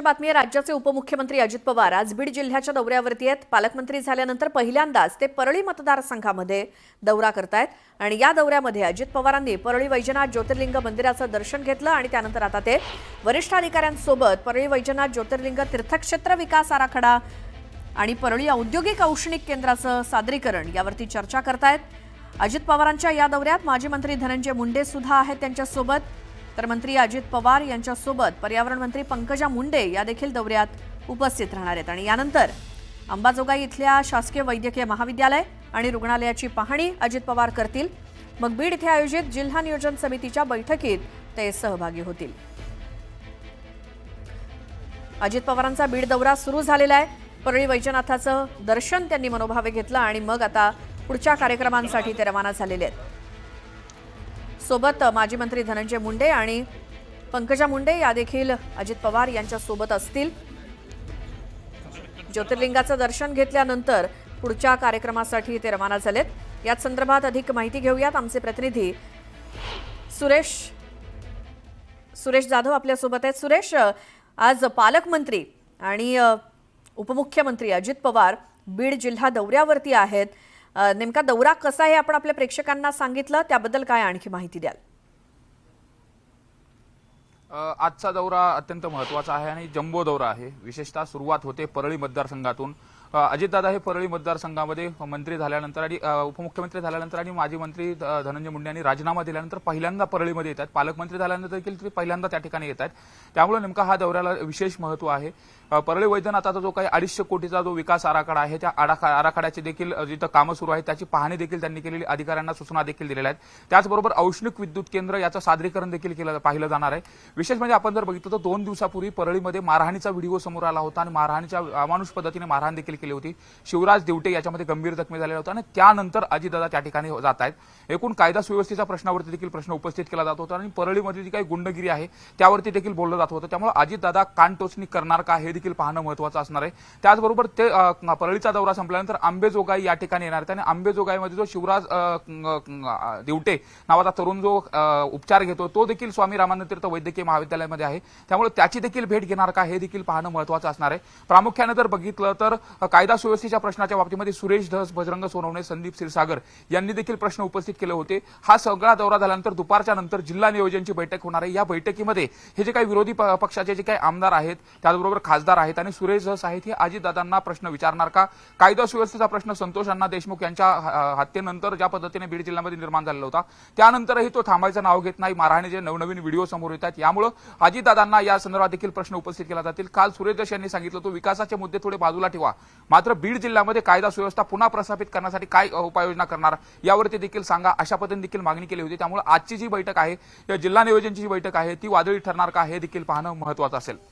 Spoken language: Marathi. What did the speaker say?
महत्वाची बातमी आहे राज्याचे उपमुख्यमंत्री अजित पवार. आज बीड जिल्ह्याच्या दौऱ्यावरती आहेत. पालकमंत्री झाल्यानंतर पहिल्यांदाच ते परळी मतदारसंघामध्ये दौरा करतायत. आणि या दौऱ्यामध्ये अजित पवारांनी परळी वैजनाथ ज्योतिर्लिंग मंदिराचं दर्शन घेतलं आणि त्यानंतर आता ते वरिष्ठ अधिकाऱ्यांसोबत परळी वैजनाथ ज्योतिर्लिंग तीर्थक्षेत्र विकास आराखडा आणि परळी औद्योगिक औष्णिक केंद्राचं सादरीकरण यावरती चर्चा करतायत. अजित पवारांच्या या दौऱ्यात माजी मंत्री धनंजय मुंडे सुद्धा आहेत त्यांच्यासोबत. तर मंत्री अजित पवार यांच्यासोबत पर्यावरण मंत्री पंकजा मुंडे या देखील दौऱ्यात उपस्थित राहणार आहेत. आणि यानंतर अंबाजोगाई इथल्या शासकीय वैद्यकीय महाविद्यालय आणि रुग्णालयाची पाहणी अजित पवार करतील. मग बीड इथे आयोजित जिल्हा नियोजन समितीच्या बैठकीत ते सहभागी होतील. अजित पवारांचा बीड दौरा सुरू झालेला आहे. परळी वैजनाथाचं दर्शन त्यांनी मनोभावे घेतलं आणि मग आता पुढच्या कार्यक्रमांसाठी ते रवाना झालेले आहेत. सोबत माजी मंत्री धनंजय मुंडे आणि पंकजा मुंडे या देखील अजित पवार यांच्या सोबत असतील. ज्योतिर्लिंगाचं दर्शन घेतल्यानंतर पुढच्या कार्यक्रमासाठी ते रवाना झालेत. याच संदर्भात अधिक माहिती घेऊयात. आमचे प्रतिनिधी सुरेश सुरेश जाधव आपल्यासोबत आहेत. सुरेश आज पालकमंत्री आणि उपमुख्यमंत्री अजित पवार बीड जिल्हा दौऱ्यावरती आहेत. नेमका दौरा कसा आहे आपण आपल्या प्रेक्षकांना सांगितलं त्याबद्दल काय आणखी माहिती द्याल? आजचा दौरा अत्यंत महत्त्वाचा आहे आणि जम्बो दौरा आहे. विशेषतः सुरुवात होते परळी मतदारसंघातून. अजितदादा हे परळी मतदारसंघामध्ये मंत्री झाल्यानंतर आणि उपमुख्यमंत्री झाल्यानंतर आणि माजी मंत्री धनंजय मुंडे यांनी राजीनामा दिल्यानंतर पहिल्यांदा परळीमध्ये येतात. पालकमंत्री झाल्यानंतर देखील ते पहिल्यांदा त्या ठिकाणी येत आहेत त्यामुळे नेमका हा दौऱ्याला विशेष महत्त्व आहे. परळी वैद्यनाथाचा जो काही अडीचशे कोटीचा जो विकास आराखडा आहे त्या आराखा आराखड्याची देखील जिथं कामं सुरू आहेत त्याची पाहणी देखील त्यांनी केलेली अधिकाऱ्यांना सूचना देखील दिलेल्या आहेत. त्याचबरोबर औष्णिक विद्युत केंद्र याचं सादरीकरण देखील केलं पाहिलं जाणार आहे. विशेष म्हणजे आपण जर बघितलं तर दोन दिवसापूर्वी परळीमध्ये मारहाणीचा व्हिडिओ समोर आला होता आणि मारहाणीच्या अमानुष पद्धतीने मारहाण देखील केली होती. शिवराज देवटे याच्यामध्ये गंभीर जखमी झालेला होता आणि त्यानंतर अजितदादा त्या ठिकाणी जात आहेत. एकूण कायदा सुव्यवस्थेच्या प्रश्नावरती देखील प्रश्न उपस्थित केला जात होता आणि परळीमध्ये जी काही गुंडगिरी आहे त्यावरती देखील बोललं जात होतं. त्यामुळे अजितदादा कानटोचणी करणार का हे देखील पाहणं महत्वाचं असणार आहे. त्याचबरोबर ते परळीचा दौरा संपल्यानंतर आंबेजोगाई या ठिकाणी येणार आहेत आणि आंबेजोगाईमध्ये जो शिवराज देवटे नावाचा तरुण जो उपचार घेतो तो देखील स्वामी रामानंद तीर्थ वैद्यकीय महाविद्यालयामध्ये आहे. त्यामुळे त्याची देखील भेट घेणार का हे देखील पाहणं महत्वाचं असणार आहे. प्रामुख्याने जर बघितलं तर कायदा सुव्यवस्थेच्या प्रश्नाच्या बाबतीमध्ये सुरेश धस बजरंग सोनवणे संदीप क्षीरसागर यांनी देखील प्रश्न उपस्थित केले होते. हा सगळा दौरा झाल्यानंतर दुपारच्या नंतर जिल्हा नियोजनची बैठक होणार आहे. या बैठकीमध्ये हे जे काही विरोधी प- पक्षाचे जे काही आमदार आहेत त्याचबरोबर खासदार आहेत आणि सुरेश धस आहेत हे अजितदादांना प्रश्न विचारणार का? कायदा सुव्यवस्थेचा प्रश्न संतोष अण्णा देशमुख यांच्या हत्येनंतर ज्या पद्धतीने बीड जिल्ह्यामध्ये निर्माण झालेला होता त्यानंतरही तो थांबायचं नाव घेत नाही. मारहाणीचे नवनवीन व्हिडिओ समोर येतात यामुळे अजितदादांना या संदर्भात देखील प्रश्न उपस्थित केला जातील. काल सुरेश धस यांनी सांगितलं तो विकासाचे मुद्दे थोडे बाजूला ठेवा. मात्र बीड जिल्ह्यामध्ये कायदा सुव्यवस्था पुन्हा प्रस्थापित करण्यासाठी काय उपाययोजना करणार यावरती देखील सांगा. अशा पद्धतीने देखील मागणी केली होती. त्यामुळे आजची जी बैठक आहे या जिल्हा नियोजनची जी बैठक आहे ती वादळी ठरणार का हे देखील पाहणं महत्वाचं असेल.